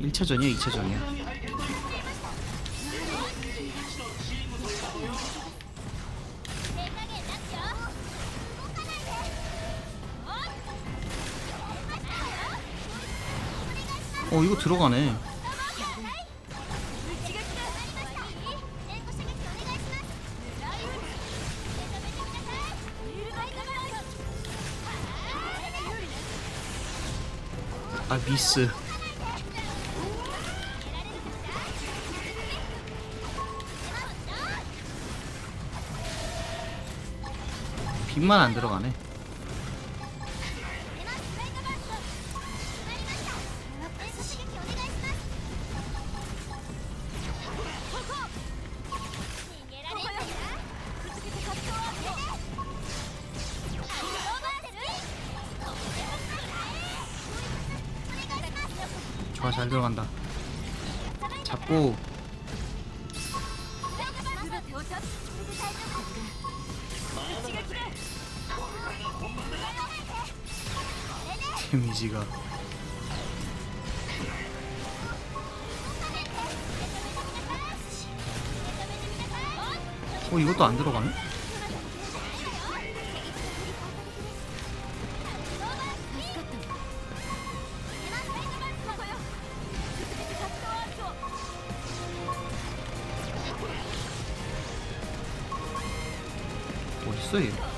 1차전이야 2차전이야. 어 이거 들어가네. 아 미스 빛만 안 들어가네. 좋아 잘 들어간다. 잡고 데미지가 어 이것도 안 들어가네? 어딨어 얘?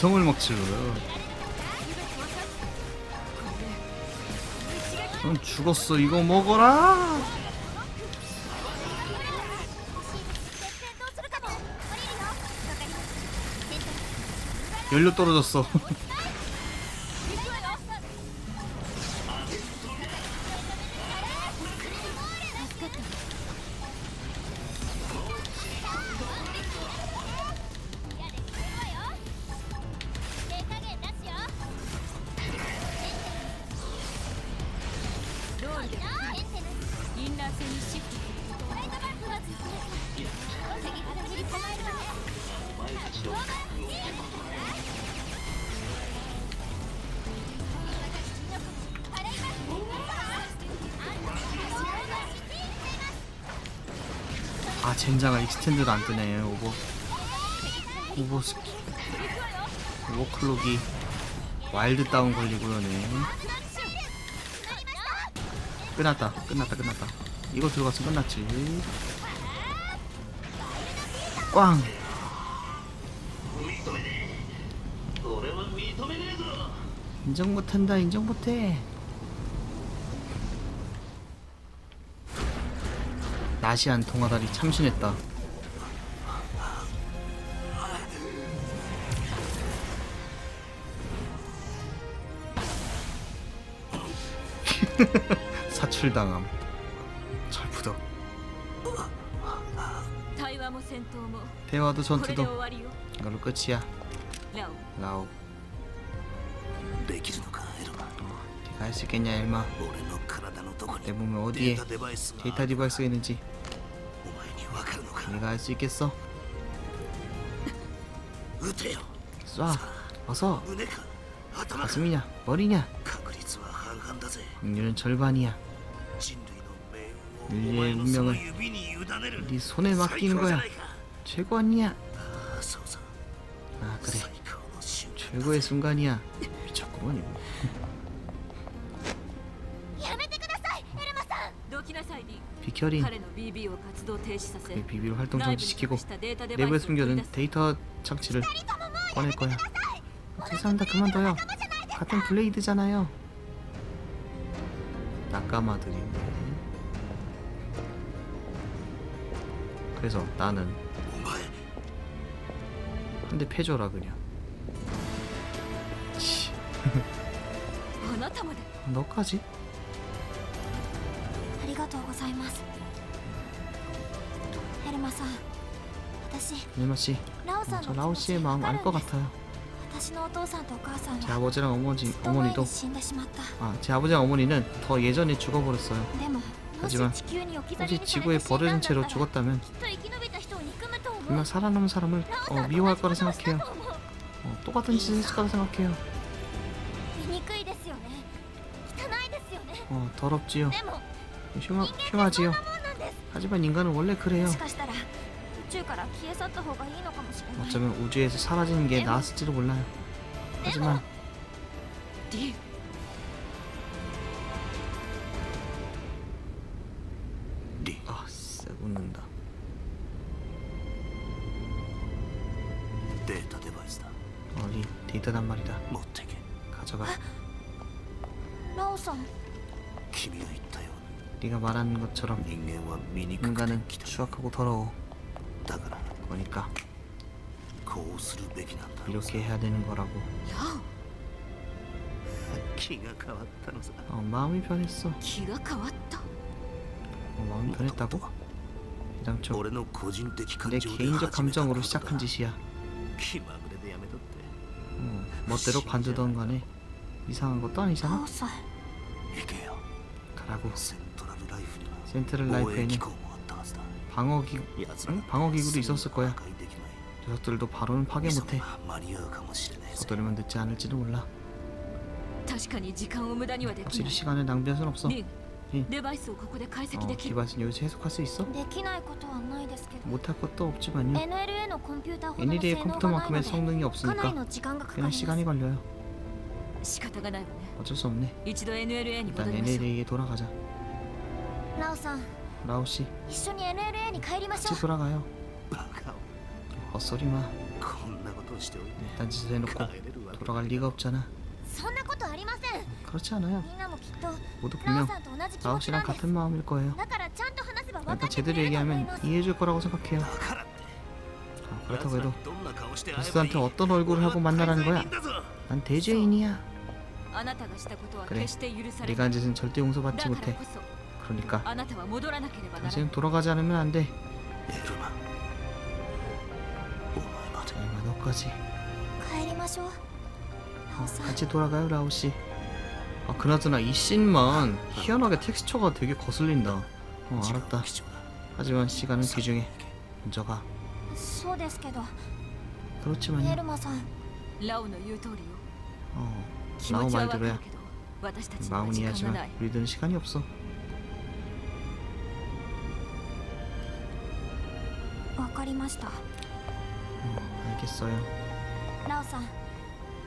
괴성을 막 질러요. 넌 죽었어. 이거 먹어라! 연료 떨어졌어 젠장아 익스텐드가 안 뜨네. 오버 오버 스키 오버클록이 와일드 다운 걸리고요. 네. 끝났다. 끝났다. 끝났다. 이거 들어갔으면 끝났지. 꽝. 인정 못한다. 인정 못해. 아시안 동화다리 참신했다. 사출당함. 철부덕 대화도 전투도. 이걸로 끝이야. 라오. 네가 할 수 있겠냐 엘마? 내 몸에 어디에 데이터 디바이스가 있는지. 내가 할 수 있겠어? 쏴 어서. 가슴이냐 머리냐? 확률은 절반이야. 인류의 운명을 네 손에 맡기는 거야. 최고 아니야. 아 그래. 최고의 순간이야. 미쳤구만 이거. 비켜링 彼の BB を活動停止させ 그의 비비로 활동 内部に 정지시키고 隠したデータデバイ 내부에 スを取り 숨겨둔 出す 데이터 장치를 꺼낼 거야 죄송합니다 그만둬요 같은 블레이드잖아요 낙가마들이네 그래서 나는 お前 한 대 패줘라 그냥 치, あなたまで 너까지? ありがとうございます 엘마 씨, 저 라오 씨의 마음 알 것 같아요. 제 아버지랑 어머니, 어머니도 아, 제 아버지랑 어머니는 더 예전에 죽어버렸어요. 하지만 혹시 지구에 버려진 채로 죽었다면 정말 살아남은 사람을 어, 미워할 거라 생각해요. 어, 똑같은 짓을 했을 거라 생각해요. 어, 더럽지요. 흉하, 흉하지요. 하지만 인간은 원래 그래요. 어쩌면 우주에서 사라지는 게 나았을지도 몰라요. 하지만 아, 쎄 웃는다. 데이터 디바이스다. 어디 데이터단 말이다. 못되게 가져가. 아, 라오선. 네가 말하는 것처럼 인간은 추악하고 더러워. 없다 그러니까 그 옷을 베기난다 이렇게 해야 되는 거라고. 야! 기가 가왔다면서. 어, 마음이 변했어. 기가 가왔다. 어, 마음이 변했다고? 이남쪽 내 개인적 감정으로 시작한 짓이야. 어, 멋대로 관두던 간에 이상한 것도 아니잖아? 어, 가라고. 센트럴 라이프에는 방어기 방어기구도 있었을 거야. 녀석들도 바로는 파괴 못해. 서두르면 늦지 않을지도 몰라. 확실히 시간을 낭비할 순 없어. 응. 어, 기반은 여기서 해석할 수 있어? 못할 것도 없지만요. NLA의 컴퓨터만큼의 성능이 없으니까 그냥 시간이 걸려요. 어쩔 수 없네. 일단 NLA에 돌아가자. 나오 라오씨 집 돌아가요. 헛소리마. 일단 짓을 해놓고 돌아갈 리가 없잖아. 그렇지 않아요. 모두 분명 라오씨랑 같은 마음일 거예요. 그러니까 제대로 얘기하면 이해해줄 거라고 생각해요. 아, 그렇다고 해도 베스한테 어떤 얼굴을 하고 만나라는 거야? 난 대죄인이야. 그래. 네가 한 짓은 절대 용서받지 못해. 그러니까 지금 돌아가지 않으면 안 돼. 자이마 너까지. 어, 같이 돌아가요 라오 씨. 아 그나저나 이 씬만 희한하게 텍스처가 되게 거슬린다. 어 알았다. 하지만 시간은 귀중해. 먼저 가. 그렇지만요. 어, 라오 말대로야. 마운이 하지만 우리들은 시간이 없어. わかりました 어, 알겠어요. ラオさん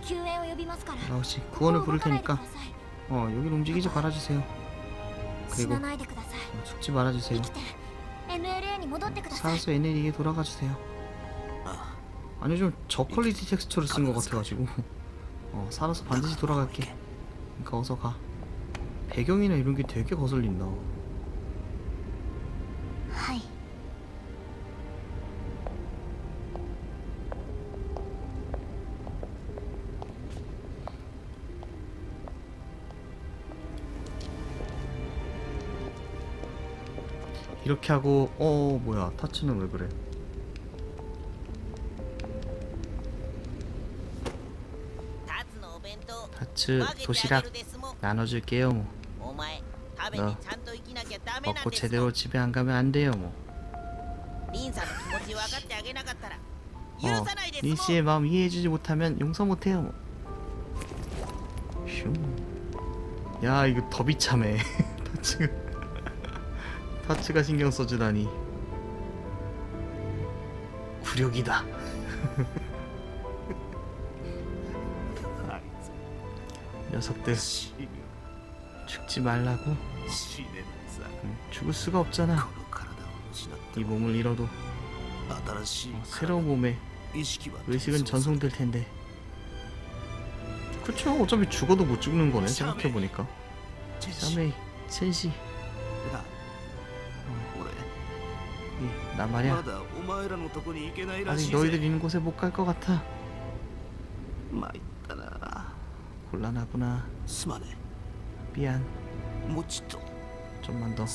救援を呼びますから 라오 씨 구원을 もう 부를 動かないでく 테니까 ださい 어 여길 움직이지 말아주세요. 死 그리고 なないでください 어, 죽지 말아주세요. 生きて NLA に戻ってください 살아서 NLE에 돌아가 주세요. あ 아니 좀 저퀄리티 텍스처를 쓴 것 같아가지고 어 살아서 반드시 돌아갈게. 그러니까 어서 가. 배경이나 이런 게 되게 거슬린다. 이렇게 하고 어 뭐야 터치는 왜 그래? 타츠 도시락 나눠줄게요 뭐. 너, 먹고 제대로 집에 안 가면 안 돼요 뭐. 어, 린씨의 마음 이해해주지 못하면 용서 못해요 뭐 야 이거 더비 참해. 나 지금 타츠가 신경 써주다니 구력이다 녀석들 죽지 말라고 죽을 수가 없잖아 이 몸을 잃어도 새로운 몸에 의식은 전송될 텐데 그쵸 어차피 죽어도 못 죽는 거네 생각해보니까 샤메이, 첸시 나 말이야. 아직 너희들 있는 곳에 못 갈 것 같아. 곤란하구나. 미안. 좀만 더.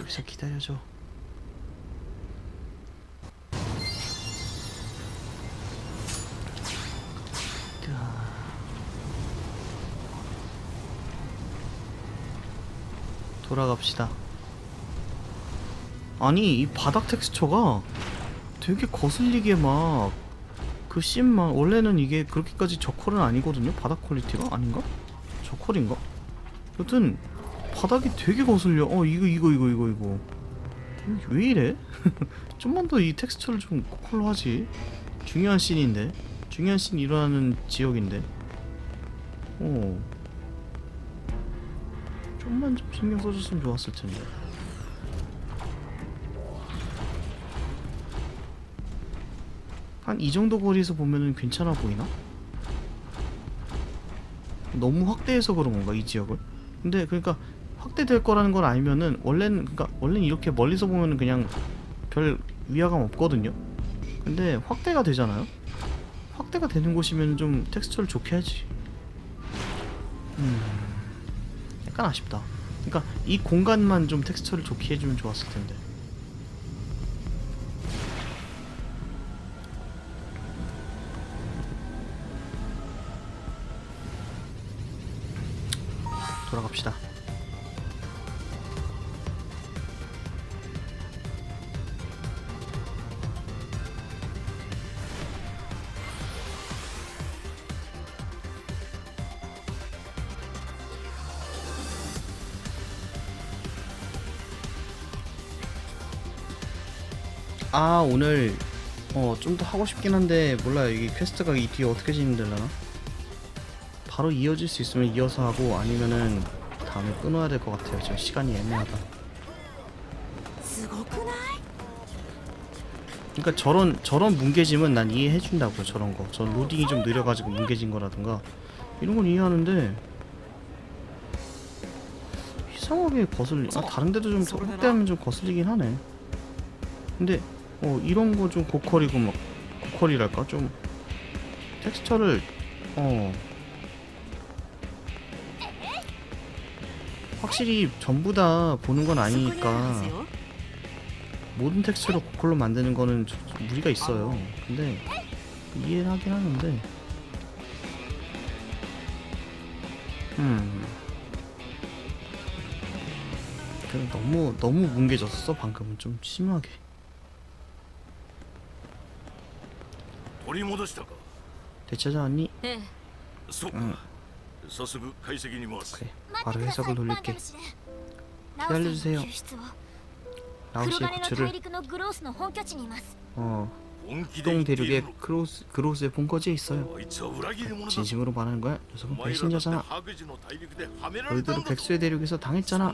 여기서 기다려줘. 돌아갑시다. 아니 이 바닥 텍스처가 되게 거슬리게 막 그 씬만 원래는 이게 그렇게까지 저퀄은 아니거든요. 바닥 퀄리티가 아닌가? 저퀄인가? 여튼 바닥이 되게 거슬려. 어 이거 이거 이거 이거 이거 왜 이래? 좀만 더 이 텍스처를 좀 고퀄로 하지. 중요한 씬인데 중요한 씬 일어나는 지역인데. 어. 좀만 좀 신경 써줬으면 좋았을 텐데. 한 이 정도 거리에서 보면은 괜찮아 보이나? 너무 확대해서 그런 건가 이 지역을? 근데 그러니까 확대될 거라는 걸 알면은 원래는 그러니까 원래는 이렇게 멀리서 보면은 그냥 별 위화감 없거든요. 근데 확대가 되잖아요. 확대가 되는 곳이면 좀 텍스처를 좋게 하지. 음, 약간 아쉽다. 그러니까 이 공간만 좀 텍스처를 좋게 해주면 좋았을 텐데. 오늘 어, 좀 더 하고 싶긴 한데 몰라요. 이 퀘스트가 이 뒤에 어떻게 진행되려나? 바로 이어질 수 있으면 이어서 하고 아니면은 다음에 끊어야 될 것 같아요. 지금 시간이 애매하다. 그러니까 저런 저런 뭉개짐은 난 이해해준다고요 저런 거저 로딩이 좀 느려가지고 뭉개진 거라든가. 이런 건 이해하는데 이상하게 거슬리.. 아 다른 데도 좀 확대하면 좀 거슬리긴 하네. 근데 어 이런 거 좀 고퀄이고 막 고퀄이랄까? 좀 텍스처를 어. 확실히 전부 다 보는 건 아니니까 모든 텍스처를 고퀄로 만드는 거는 좀 무리가 있어요. 근데 이해를 하긴 하는데. 음. 그냥 너무 너무 뭉개졌어 방금은. 좀 심하게 되찾아왔니? 응. 그래. 바로 해석을 돌릴게. 기다려주세요. 나우시의 구출을. 어. 동 대륙의 크로스 그로스의 본거지에 있어요. 어, 아, 진심으로 말하는 거야? 녀석은 배신자잖아. 그 너희들은 백수의 대륙에서 당했잖아.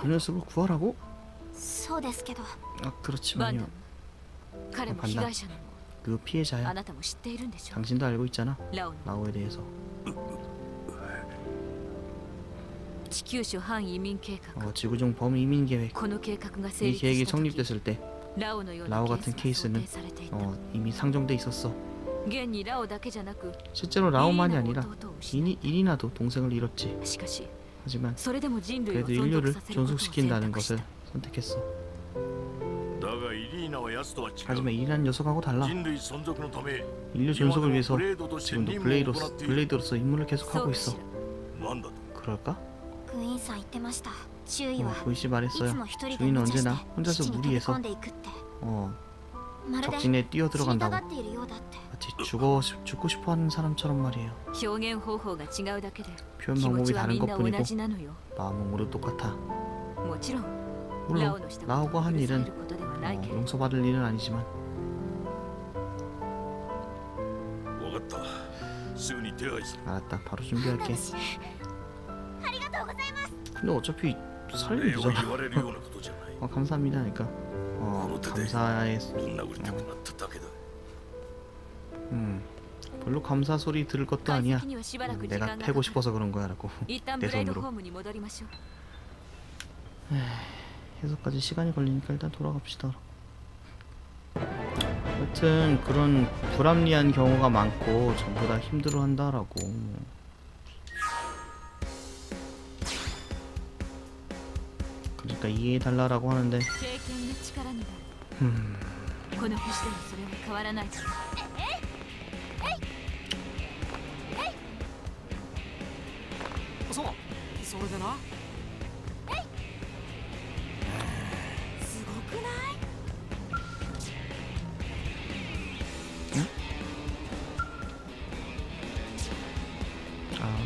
그 녀석을 구하라고? 아 그렇지만요. 아, 반다. 그 피해자야. 당신도 알고 있잖아. 라오에 대해서. 어, 지구종 범이민 계획. 이 계획이 성립됐을 때 라오 같은 케이스는 어, 이미 상정돼 있었어. 실제로 라오만이 아니라 이니, 이리나도 동생을 잃었지. 하지만 그래도 인류를 존속시킨다는 것을 선택했어. 하지만 이란 녀석하고 달라. 인류 존속을 위해서 지금도 블레이로스, 블레이드로서 임무를 계속하고 있어. 그럴까? 어, 군씨 말했어요. 주인은 언제나 혼자서 무리해서 어, 적진에 뛰어들어간다고. 마치 죽어, 죽고 싶어하는 사람처럼 말이에요. 표현 방법이 다른 것뿐이고 마음은 모두 똑같아. 물론 라오가 한 일은 어, 용서받을 일은 아니지만. 알았다 바로 준비할게. 근데 어차피 살림이잖아 어, 감사합니다 그러니까. 어, 감사해. 어. 음 별로 감사 소리 들을 것도 아니야. 음, 내가 패고 싶어서 그런 거야 라고. 내 손으로. 에이. 해서까지 시간이 걸리니까 일단 돌아갑시다. 여튼 그런 불합리한 경우가 많고 전부 다 힘들어한다라고. 그러니까 이해해달라라고 하는데. 음. 응? 아.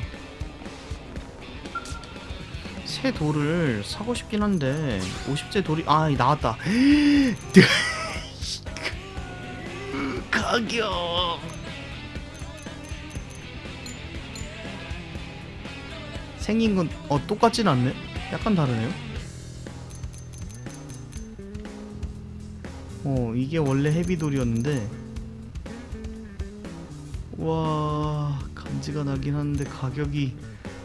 새 돌을 사고 싶긴 한데 50제 돌이 아 나왔다 가격 생긴 건 어 똑같진 않네 약간 다르네요 어 이게 원래 헤비돌이었는데. 와 간지가 나긴 하는데 가격이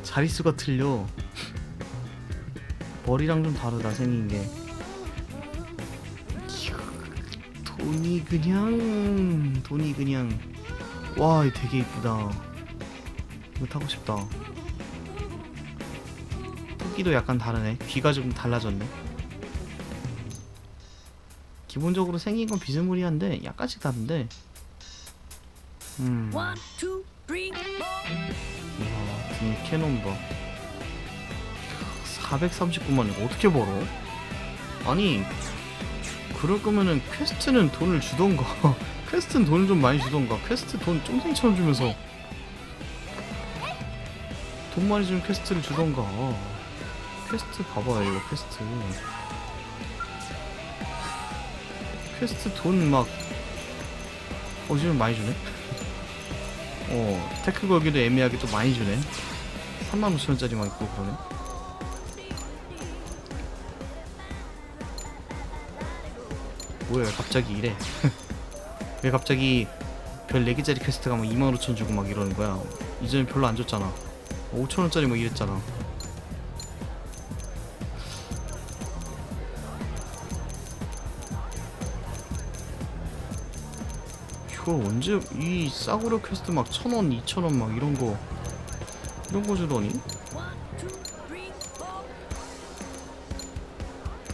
자릿수가 틀려. 머리랑 좀 다르다 생긴 게. 이야, 돈이 그냥 돈이 그냥. 와 되게 이쁘다. 이거 타고 싶다. 토끼도 약간 다르네. 귀가 좀 달라졌네 기본적으로 생긴 건 비스무리한데 약간씩 다른데 음 One, two, three, 이야, 등 캐논 봐. 439만 이거 어떻게 벌어? 아니, 그럴 거면은 퀘스트는 돈을 주던가. 퀘스트는 돈을 좀 많이 주던가. 퀘스트 돈 쫑생처럼 주면서 돈 많이 주는 퀘스트를 주던가. 퀘스트 봐봐요, 이거 퀘스트. 퀘스트 돈 막, 어, 지금 많이 주네? 어, 테크 걸기도 애매하게 또 많이 주네. 3만 5천 원짜리 막 있고 그러네. 뭐야, 왜 갑자기 이래? 왜 갑자기 별 4개짜리 퀘스트가 막 2만 5천 주고 막 이러는 거야? 이전에 별로 안 줬잖아. 5천 원짜리 막 이랬잖아. 이걸 언제 이 싸구려 퀘스트 막 천 원, 이천 원 막 이런 거 이런 거 주더니.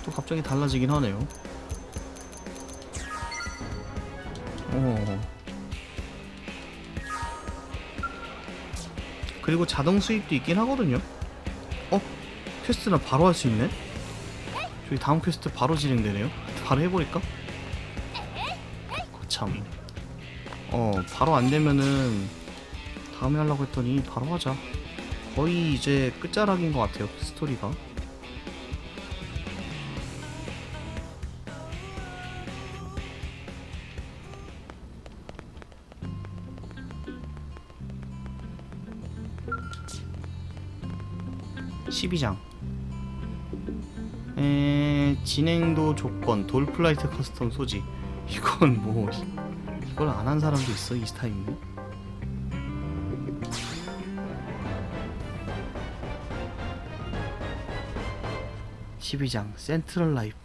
또 갑자기 달라지긴 하네요. 어. 그리고 자동 수입도 있긴 하거든요. 어? 퀘스트나 바로 할 수 있네? 저기 다음 퀘스트 바로 진행되네요. 바로 해버릴까? 거참. 어, 바로 안 되면은 다음에 하려고 했더니 바로 하자. 거의 이제 끝자락인 것 같아요, 스토리가. 십이 장 에... 진행도 조건 돌플라이트 커스텀 소지 이건 뭐 이걸 안 한 사람도 있어 이 스타일이 12장 센트럴 라이프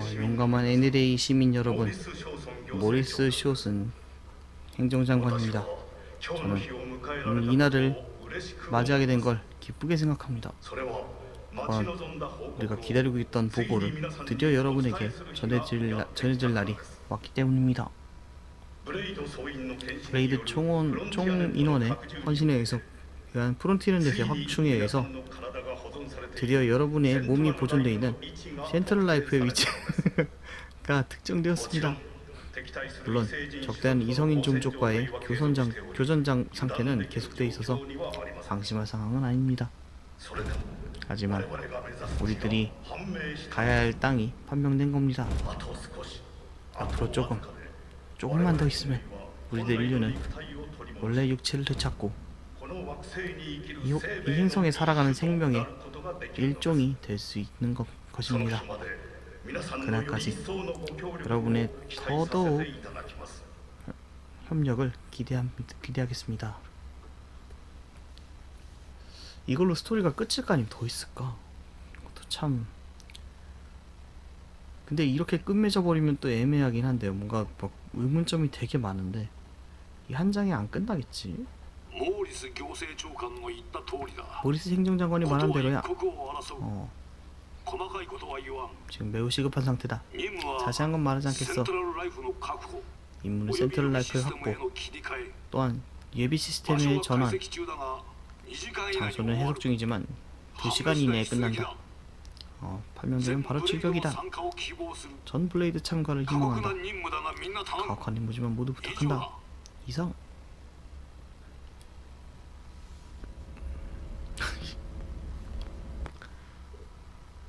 어, 용감한 NLA 시민 여러분 모리스 쇼슨 행정장관입니다. 저는 이날을 맞이하게 된 걸 기쁘게 생각합니다. 또한 우리가 기다리고 있던 보고를 드디어 여러분에게 전해질, 나- 전해질 날이 왔기 때문입니다. 브레이드 총원, 총 인원의 헌신에 의해서 의한 프론티르 넷의 확충에 의해서 드디어 여러분의 몸이 보존되어 있는 센트럴 라이프의 위치 가 특정되었습니다. 물론 적대한 이성인 종족과의 교선장, 교전장 상태는 계속되어 있어서 방심할 상황은 아닙니다. 하지만 우리들이 가야 할 땅이 판명된 겁니다. 앞으로 조금, 조금만 더 있으면 우리들 인류는 원래 육체를 되찾고 이, 이 행성에 살아가는 생명의 일종이 될 수 있는 것, 것입니다. 그날까지 여러분의 더더욱 협력을 기대함, 기대하겠습니다. 이걸로 스토리가 끝일까 아니면 더 있을까? 그것도 참 근데 이렇게 끝맺어 버리면 또 애매하긴 한데 뭔가 막 의문점이 되게 많은데 이 한 장이 안 끝나겠지? 모리스 행정장관이 말한 대로야. 어. 지금 매우 시급한 상태다. 자세한 건 말하지 않겠어. 임무는 센트럴 라이프의 확보. 또한 예비 시스템의 전환. 장소는 해석 중이지만 2시간 이내에 끝난다. 어, 판명되면 바로 출격이다. 전 블레이드 참가를 희망한다. 가혹한 임무지만 모두 부탁한다. 이상.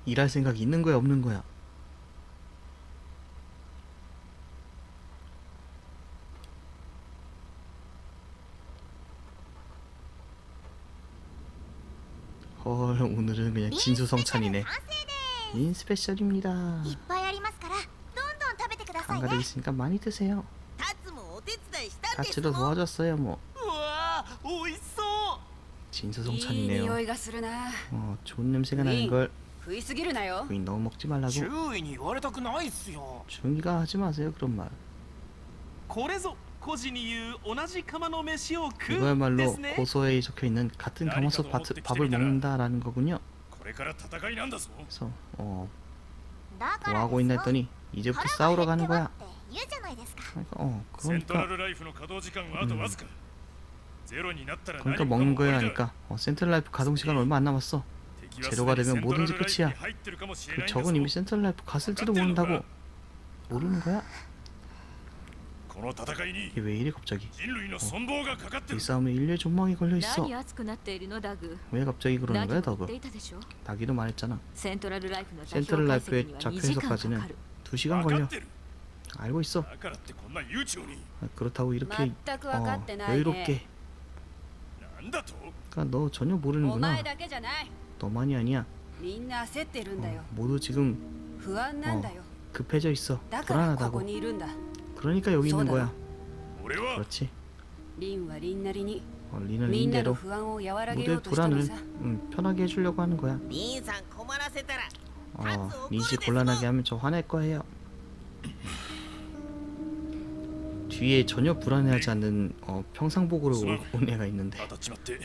일할 생각이 있는 거야 없는 거야? 헐 오늘은 그냥 진수성찬이네. 인 스페셜입니다. 한가득 있으니까 많이 드세요. 다츠도 도와줬어요 뭐. 진수성찬이네요. 어 좋은 냄새가 나는걸. 食いすぎるなよ 부인 너무 먹지 말라고 注意に言われたくないっすよ 중이가 하지 마세요 그런 말 これぞ孤児に言う同じ釜の飯を食うで 이거야말로 すね 고소에 적혀 있는 같은 가마솥 밥, 밥을 먹는다라는 거군요. これから戦いなんだぞ 그래서 어 だか 뭐 ら 하고 です 있나 よ 했더니 이제부터 腹が 싸우러 減っ 가는 ては 거야. って言うじゃないですか 그러니까 어 セントラ 그러니까 ルライフの稼働時間はあとわずか、ゼロになったら 그러니까 何もか 먹는 も終 거야 わりだ 하니까 어, 센트럴 라이프 가동 시간 얼마 안 남았어. 재료가 되면 뭐든지 끝이야. 그 적은 이미 센트럴 라이프 갔을지도 모른다고. 모르는 거야? 이게 왜 이리 갑자기? 어, 이 싸움에 인류의 존망이 걸려 있어. 왜 갑자기 그러는 거야, 다그? 나기도 말했잖아. 센트럴 라이프의 좌표 해석까지는 2시간 걸려. 알고 있어. 아, 그렇다고 이렇게 어, 여유롭게. 그러니까 너 전혀 모르는구나. 너만이 아니야. 어, 모두 지금 어, 급해져 있어. 불안하다고. 그러니까 여기 있는 거야. 그렇지. 어, 린은 린대로 모두의 불안을 음, 편하게 해주려고 하는 거야. 어, 니지 곤란하게 하면 저 화낼 거예요. 뒤에 전혀 불안해하지 않는 어, 평상복으로 온 애가 있는데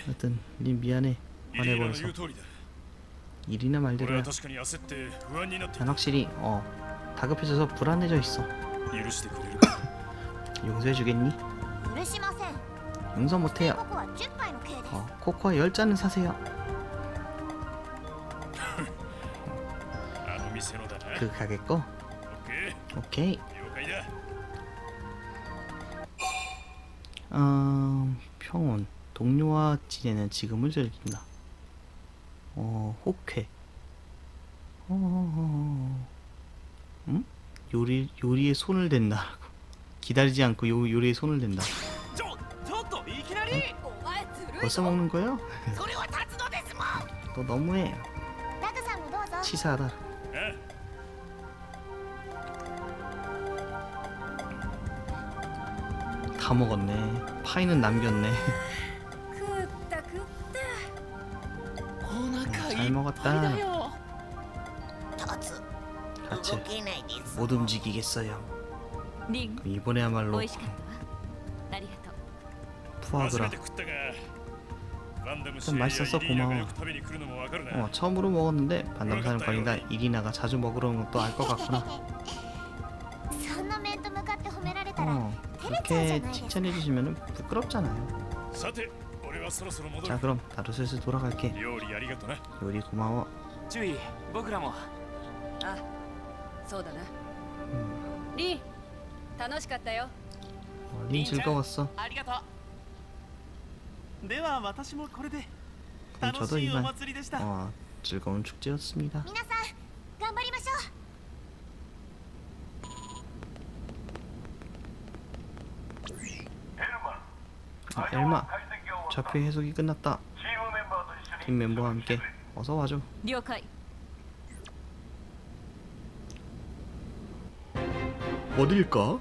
하여튼 린 미안해 화내버려서 일이나 말대로야 난 확실히 어 다급해져서 불안해져 있어. 용서해주겠니? 용서 못해요 어, 코코아 열잔을 사세요. 그 가게 거? 오케이. 어... 평온. 동료와 지내는 지금을 즐긴다. 어, 혹회. 어, 음? 요리, 요리에 손을 댄다. 기다리지 않고 요, 요리에 손을 댄다. 어? 벌써 먹는 거요? 아, 너 너무해. 치사하다. 다 먹었네. 파이는 남겼네. 잘 먹었다. 같이 못 움직이겠어요. 그럼 이번에야말로 푸아그라. 좀 맛있어서 고마워. 어, 처음으로 먹었는데 반남사는 걸린다. 이리나가 자주 먹으러 온 것도 알 것 같구나. 어, 그렇게 칭찬해주시면 부끄럽잖아요. さて俺はそろそろ戻 자 る 그럼 나도 슬슬 돌아갈게 料理ありがとな 요리 고마워 注意僕らもあそうだなリン楽しかったよ 어, 린 즐거웠어 ありがとうでは私もこれで 그럼 楽 저도 しいお 이만 祭りでした 어, 즐거운 축제였습니다 皆さん頑張りましょう 아, 엘마 좌표 해석이 끝났다 팀 멤버와 함께 어서 와줘 어딜까?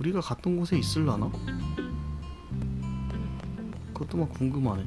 우리가 갔던 곳에 있을라나? 그것도 막 궁금하네